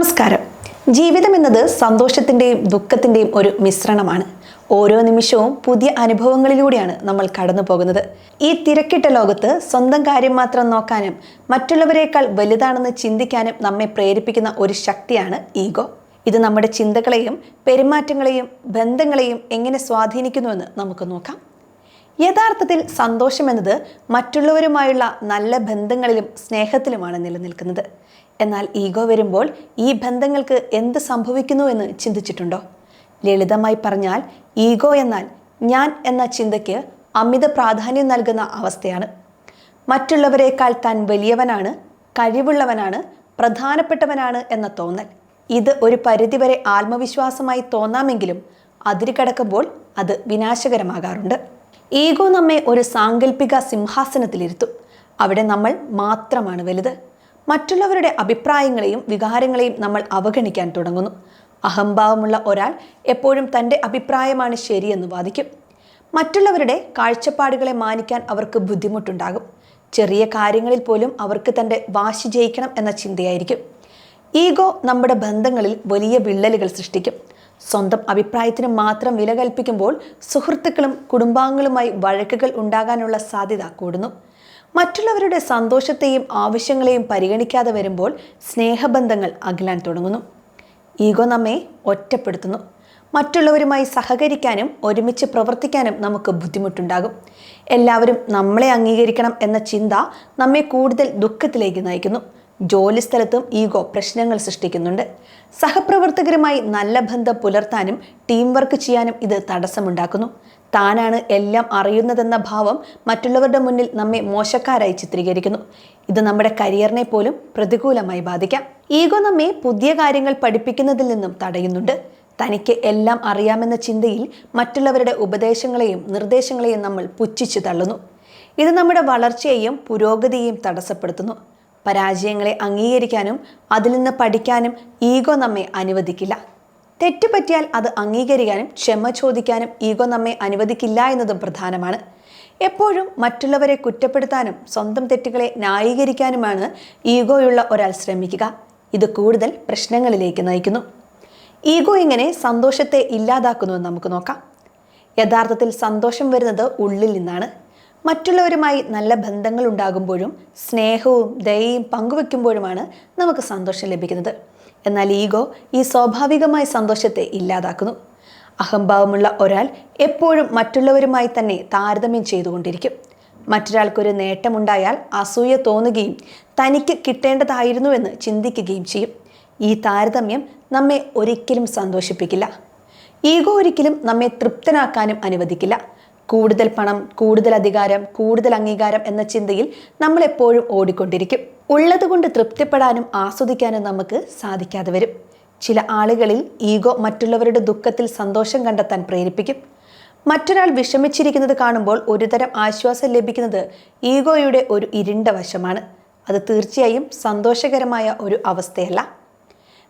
നമസ്കാരം. ജീവിതം എന്നത് സന്തോഷത്തിന്റെയും ദുഃഖത്തിന്റെയും ഒരു മിശ്രണമാണ്. ഓരോ നിമിഷവും പുതിയ അനുഭവങ്ങളിലൂടെയാണ് നമ്മൾ കടന്നു പോകുന്നത്. ഈ തിരക്കിട്ട ലോകത്ത് സ്വന്തം കാര്യം മാത്രം നോക്കാനും മറ്റുള്ളവരെക്കാൾ വലുതാണെന്ന് ചിന്തിക്കാനും നമ്മെ പ്രേരിപ്പിക്കുന്ന ഒരു ശക്തിയാണ് ഈഗോ. ഇത് നമ്മുടെ ചിന്തകളെയും പെരുമാറ്റങ്ങളെയും ബന്ധങ്ങളെയും എങ്ങനെ സ്വാധീനിക്കുന്നുവെന്ന് നമുക്ക് നോക്കാം. യഥാർത്ഥത്തിൽ സന്തോഷം എന്നത് മറ്റുള്ളവരുമായുള്ള നല്ല ബന്ധങ്ങളിലും സ്നേഹത്തിലുമാണ് നിലനിൽക്കുന്നത്. എന്നാൽ ഈഗോ വരുമ്പോൾ ഈ ബന്ധങ്ങൾക്ക് എന്ത് സംഭവിക്കുന്നു എന്ന് ചിന്തിച്ചിട്ടുണ്ടോ? ലളിതമായി പറഞ്ഞാൽ ഈഗോ എന്നാൽ ഞാൻ എന്ന ചിന്തയ്ക്ക് അമിത പ്രാധാന്യം നൽകുന്ന അവസ്ഥയാണ്. മറ്റുള്ളവരെക്കാൾ താൻ വലിയവനാണ് കഴിവുള്ളവനാണ് പ്രധാനപ്പെട്ടവനാണ് എന്ന തോന്നൽ. ഇത് ഒരു പരിധിവരെ ആത്മവിശ്വാസമായി തോന്നാമെങ്കിലും അതിരുകടക്കുമ്പോൾ അത് വിനാശകരമാകാറുണ്ട്. ഈഗോ നമ്മെ ഒരു സാങ്കല്പിക സിംഹാസനത്തിലിരുത്തും. അവിടെ നമ്മൾ മാത്രമാണ് വലുത്. മറ്റുള്ളവരുടെ അഭിപ്രായങ്ങളെയും വികാരങ്ങളെയും നമ്മൾ അവഗണിക്കാൻ തുടങ്ങുന്നു. അഹംഭാവമുള്ള ഒരാൾ എപ്പോഴും തന്റെ അഭിപ്രായമാണ് ശരിയെന്ന് വാദിക്കും. മറ്റുള്ളവരുടെ കാഴ്ചപ്പാടുകളെ മാനിക്കാൻ അവർക്ക് ബുദ്ധിമുട്ടുണ്ടാകും. ചെറിയ കാര്യങ്ങളിൽ പോലും അവർക്ക് തന്റെ വാശി ജയിക്കണം എന്ന ചിന്തയായിരിക്കും. ഈഗോ നമ്മുടെ ബന്ധങ്ങളിൽ വലിയ വിള്ളലുകൾ സൃഷ്ടിക്കും. സ്വന്തം അഭിപ്രായത്തിന് മാത്രം വില കൽപ്പിക്കുമ്പോൾ സുഹൃത്തുക്കളും കുടുംബാംഗങ്ങളുമായി വഴക്കുകൾ ഉണ്ടാകാനുള്ള സാധ്യത കൂടുന്നു. മറ്റുള്ളവരുടെ സന്തോഷത്തെയും ആവശ്യങ്ങളെയും പരിഗണിക്കാതെ വരുമ്പോൾ സ്നേഹബന്ധങ്ങൾ അകലാൻ തുടങ്ങുന്നു. ഈഗോ നമ്മെ ഒറ്റപ്പെടുത്തുന്നു. മറ്റുള്ളവരുമായി സഹകരിക്കാനും ഒരുമിച്ച് പ്രവർത്തിക്കാനും നമുക്ക് ബുദ്ധിമുട്ടുണ്ടാകും. എല്ലാവരും നമ്മളെ അംഗീകരിക്കണം എന്ന ചിന്ത നമ്മെ കൂടുതൽ ദുഃഖത്തിലേക്ക് നയിക്കുന്നു. ജോലിസ്ഥലത്തും ഈഗോ പ്രശ്നങ്ങൾ സൃഷ്ടിക്കുന്നുണ്ട്. സഹപ്രവർത്തകരുമായി നല്ല ബന്ധം പുലർത്താനും ടീം വർക്ക് ചെയ്യാനും ഇത് തടസ്സമുണ്ടാക്കുന്നു. താനാണ് എല്ലാം അറിയുന്നതെന്ന ഭാവം മറ്റുള്ളവരുടെ മുന്നിൽ നമ്മെ മോശക്കാരായി ചിത്രീകരിക്കുന്നു. ഇത് നമ്മുടെ കരിയറിനെ പോലും പ്രതികൂലമായി ബാധിക്കാം. ഈഗോ നമ്മെ പുതിയ കാര്യങ്ങൾ പഠിപ്പിക്കുന്നതിൽ നിന്നും തടയുന്നുണ്ട്. തനിക്ക് എല്ലാം അറിയാമെന്ന ചിന്തയിൽ മറ്റുള്ളവരുടെ ഉപദേശങ്ങളെയും നിർദ്ദേശങ്ങളെയും നമ്മൾ പുച്ഛിച്ചു തള്ളുന്നു. ഇത് നമ്മുടെ വളർച്ചയെയും പുരോഗതിയെയും തടസ്സപ്പെടുത്തുന്നു. പരാജയങ്ങളെ അംഗീകരിക്കാനും അതിൽ നിന്ന് പഠിക്കാനും ഈഗോ നമ്മെ അനുവദിക്കില്ല. തെറ്റ് പറ്റിയാൽ അത് അംഗീകരിക്കാനും ക്ഷമ ചോദിക്കാനും ഈഗോ നമ്മെ അനുവദിക്കില്ല എന്നതും പ്രധാനമാണ്. എപ്പോഴും മറ്റുള്ളവരെ കുറ്റപ്പെടുത്താനും സ്വന്തം തെറ്റുകളെ ന്യായീകരിക്കാനുമാണ് ഈഗോയുള്ള ഒരാൾ ശ്രമിക്കുക. ഇത് കൂടുതൽ പ്രശ്നങ്ങളിലേക്ക് നയിക്കുന്നു. ഈഗോ ഇങ്ങനെ സന്തോഷത്തെ ഇല്ലാതാക്കുന്നുവെന്ന് നമുക്ക് നോക്കാം. യഥാർത്ഥത്തിൽ സന്തോഷം വരുന്നത് ഉള്ളിൽ നിന്നാണ്. മറ്റുള്ളവരുമായി നല്ല ബന്ധങ്ങൾ ഉണ്ടാകുമ്പോഴും സ്നേഹവും ദയയും പങ്കുവെക്കുമ്പോഴുമാണ് നമുക്ക് സന്തോഷം ലഭിക്കുന്നത്. എന്നാൽ ഈഗോ ഈ സ്വാഭാവികമായ സന്തോഷത്തെ ഇല്ലാതാക്കുന്നു. അഹംഭാവമുള്ള ഒരാൾ എപ്പോഴും മറ്റുള്ളവരുമായി തന്നെ താരതമ്യം ചെയ്തുകൊണ്ടിരിക്കും. മറ്റൊരാൾക്കൊരു നേട്ടമുണ്ടായാൽ അസൂയ തോന്നുകയും തനിക്ക് കിട്ടേണ്ടതായിരുന്നുവെന്ന് ചിന്തിക്കുകയും ചെയ്യും. ഈ താരതമ്യം നമ്മെ ഒരിക്കലും സന്തോഷിപ്പിക്കില്ല. ഈഗോ ഒരിക്കലും നമ്മെ തൃപ്തനാക്കാനും അനുവദിക്കില്ല. കൂടുതൽ പണം കൂടുതൽ അധികാരം കൂടുതൽ അംഗീകാരം എന്ന ചിന്തയിൽ നമ്മൾ എപ്പോഴും ഓടിക്കൊണ്ടിരിക്കും. ഉള്ളതുകൊണ്ട് തൃപ്തിപ്പെടാനും ആസ്വദിക്കാനും നമുക്ക് സാധിക്കാതെ വരും. ചില ആളുകളിൽ ഈഗോ മറ്റുള്ളവരുടെ ദുഃഖത്തിൽ സന്തോഷം കണ്ടെത്താൻ പ്രേരിപ്പിക്കും. മറ്റൊരാൾ വിഷമിച്ചിരിക്കുന്നത് കാണുമ്പോൾ ഒരുതരം ആശ്വാസം ലഭിക്കുന്നത് ഈഗോയുടെ ഒരു ഇരുണ്ട വശമാണ്. അത് തീർച്ചയായും സന്തോഷകരമായ ഒരു അവസ്ഥയല്ല.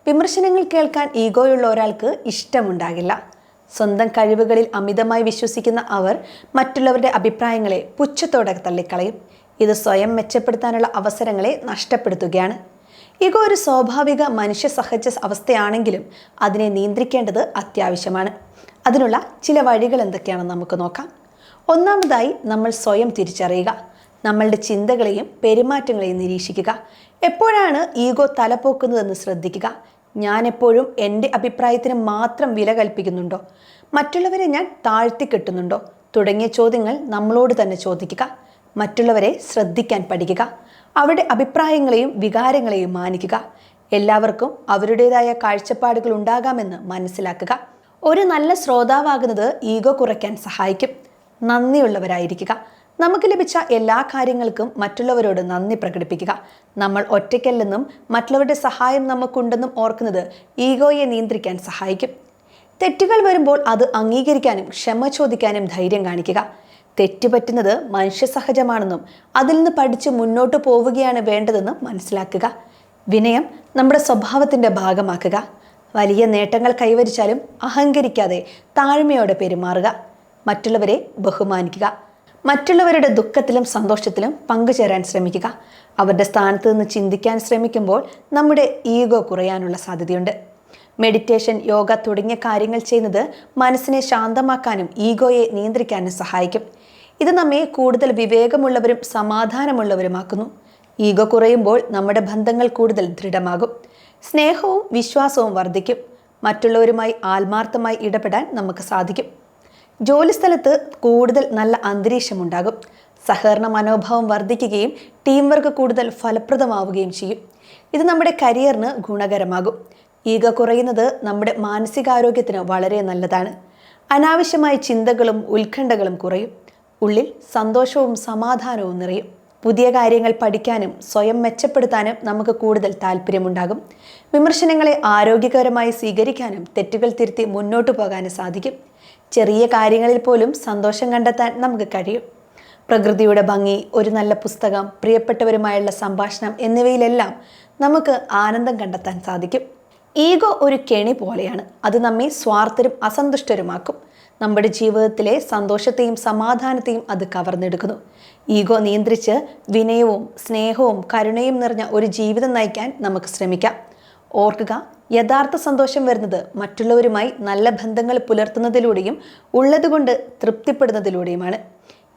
വിമർശനങ്ങൾ കേൾക്കാൻ ഈഗോയുള്ള ഒരാൾക്ക് ഇഷ്ടമുണ്ടാകില്ല. സ്വന്തം കഴിവുകളിൽ അമിതമായി വിശ്വസിക്കുന്ന അവർ മറ്റുള്ളവരുടെ അഭിപ്രായങ്ങളെ പുച്ഛത്തോടെ തള്ളിക്കളയും. ഇത് സ്വയം മെച്ചപ്പെടുത്താനുള്ള അവസരങ്ങളെ നഷ്ടപ്പെടുത്തുകയാണ്. ഇഗോ ഒരു സ്വാഭാവിക മനുഷ്യ സഹജ അവസ്ഥയാണെങ്കിലും അതിനെ നിയന്ത്രിക്കേണ്ടത് അത്യാവശ്യമാണ്. അതിനുള്ള ചില വഴികൾ എന്തൊക്കെയാണെന്ന് നമുക്ക് നോക്കാം. ഒന്നാമതായി നമ്മൾ സ്വയം തിരിച്ചറിയുക. നമ്മളുടെ ചിന്തകളെയും പെരുമാറ്റങ്ങളെയും നിരീക്ഷിക്കുക. എപ്പോഴാണ് ഈഗോ തലപോക്കുന്നതെന്ന് ശ്രദ്ധിക്കുക. ഞാൻ എപ്പോഴും എന്റെ അഭിപ്രായത്തിന് മാത്രം വില കൽപ്പിക്കുന്നുണ്ടോ? മറ്റുള്ളവരെ ഞാൻ താഴ്ത്തിക്കെട്ടുന്നുണ്ടോ തുടങ്ങിയ ചോദ്യങ്ങൾ നമ്മളോട് തന്നെ ചോദിക്കുക. മറ്റുള്ളവരെ ശ്രദ്ധിക്കാൻ പഠിക്കുക. അവരുടെ അഭിപ്രായങ്ങളെയും വികാരങ്ങളെയും മാനിക്കുക. എല്ലാവർക്കും അവരുടേതായ കാഴ്ചപ്പാടുകൾ ഉണ്ടാകാമെന്ന് മനസ്സിലാക്കുക. ഒരു നല്ല ശ്രോതാവാകുന്നത് ഈഗോ കുറയ്ക്കാൻ സഹായിക്കും. നന്ദിയുള്ളവരായിരിക്കുക. നമുക്ക് ലഭിച്ച എല്ലാ കാര്യങ്ങൾക്കും മറ്റുള്ളവരോട് നന്ദി പ്രകടിപ്പിക്കുക. നമ്മൾ ഒറ്റയ്ക്കല്ലെന്നും മറ്റുള്ളവരുടെ സഹായം നമുക്കുണ്ടെന്നും ഓർക്കുന്നത് ഈഗോയെ നിയന്ത്രിക്കാൻ സഹായിക്കും. തെറ്റുകൾ വരുമ്പോൾ അത് അംഗീകരിക്കാനും ക്ഷമ ചോദിക്കാനും ധൈര്യം കാണിക്കുക. തെറ്റുപറ്റുന്നത് മനുഷ്യ സഹജമാണെന്നും അതിൽ നിന്ന് പഠിച്ച് മുന്നോട്ട് പോവുകയാണ് വേണ്ടതെന്നും മനസ്സിലാക്കുക. വിനയം നമ്മുടെ സ്വഭാവത്തിന്റെ ഭാഗമാക്കുക. വലിയ നേട്ടങ്ങൾ കൈവരിച്ചാലും അഹങ്കരിക്കാതെ താഴ്മയോടെ പെരുമാറുക. മറ്റുള്ളവരെ ബഹുമാനിക്കുക. മറ്റുള്ളവരുടെ ദുഃഖത്തിലും സന്തോഷത്തിലും പങ്കുചേരാൻ ശ്രമിക്കുക. അവരുടെ സ്ഥാനത്ത് നിന്ന് ചിന്തിക്കാൻ ശ്രമിക്കുമ്പോൾ നമ്മുടെ ഈഗോ കുറയാനുള്ള സാധ്യതയുണ്ട്. മെഡിറ്റേഷൻ യോഗ തുടങ്ങിയ കാര്യങ്ങൾ ചെയ്യുന്നത് മനസ്സിനെ ശാന്തമാക്കാനും ഈഗോയെ നിയന്ത്രിക്കാനും സഹായിക്കും. ഇത് നമ്മെ കൂടുതൽ വിവേകമുള്ളവരും സമാധാനമുള്ളവരുമാക്കുന്നു. ഈഗോ കുറയുമ്പോൾ നമ്മുടെ ബന്ധങ്ങൾ കൂടുതൽ ദൃഢമാകും. സ്നേഹവും വിശ്വാസവും വർദ്ധിക്കും. മറ്റുള്ളവരുമായി ആത്മാർത്ഥമായി ഇടപെടാൻ നമുക്ക് സാധിക്കും. ജോലിസ്ഥലത്ത് കൂടുതൽ നല്ല അന്തരീക്ഷമുണ്ടാകും. സഹകരണ മനോഭാവം വർദ്ധിക്കുകയും ടീം വർക്ക് കൂടുതൽ ഫലപ്രദമാവുകയും ചെയ്യും. ഇത് നമ്മുടെ കരിയറിന് ഗുണകരമാകും. ഈഗ കുറയുന്നത് നമ്മുടെ മാനസികാരോഗ്യത്തിന് വളരെ നല്ലതാണ്. അനാവശ്യമായ ചിന്തകളും ഉത്കണ്ഠകളും കുറയും. ഉള്ളിൽ സന്തോഷവും സമാധാനവും നിറയും. പുതിയ കാര്യങ്ങൾ പഠിക്കാനും സ്വയം മെച്ചപ്പെടുത്താനും നമുക്ക് കൂടുതൽ താല്പര്യമുണ്ടാകും. വിമർശനങ്ങളെ ആരോഗ്യകരമായി സ്വീകരിക്കാനും തെറ്റുകൾ തിരുത്തി മുന്നോട്ടു പോകാനും സാധിക്കും. ചെറിയ കാര്യങ്ങളിൽ പോലും സന്തോഷം കണ്ടെത്താൻ നമുക്ക് കഴിയും. പ്രകൃതിയുടെ ഭംഗി ഒരു നല്ല പുസ്തകം പ്രിയപ്പെട്ടവരുമായുള്ള സംഭാഷണം എന്നിവയിലെല്ലാം നമുക്ക് ആനന്ദം കണ്ടെത്താൻ സാധിക്കും. ഈഗോ ഒരു കെണി പോലെയാണ്. അത് നമ്മെ സ്വാർത്ഥരും അസന്തുഷ്ടരുമാക്കും. നമ്മുടെ ജീവിതത്തിലെ സന്തോഷത്തെയും സമാധാനത്തെയും അത് കവർന്നെടുക്കുന്നു. ഈഗോ നിയന്ത്രിച്ച് വിനയവും സ്നേഹവും കരുണയും നിറഞ്ഞ ഒരു ജീവിതം നയിക്കാൻ നമുക്ക് ശ്രമിക്കാം. ഓർക്കുക യഥാർത്ഥ സന്തോഷം വരുന്നത് മറ്റുള്ളവരുമായി നല്ല ബന്ധങ്ങൾ പുലർത്തുന്നതിലൂടെയും ഉള്ളതുകൊണ്ട് തൃപ്തിപ്പെടുന്നതിലൂടെയുമാണ്.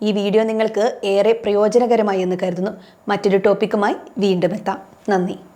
ഈ വീഡിയോ നിങ്ങൾക്ക് ഏറെ പ്രയോജനകരമായി എന്ന് കരുതുന്നു. മറ്റൊരു ടോപ്പിക്കുമായി വീണ്ടും എത്താം. നന്ദി.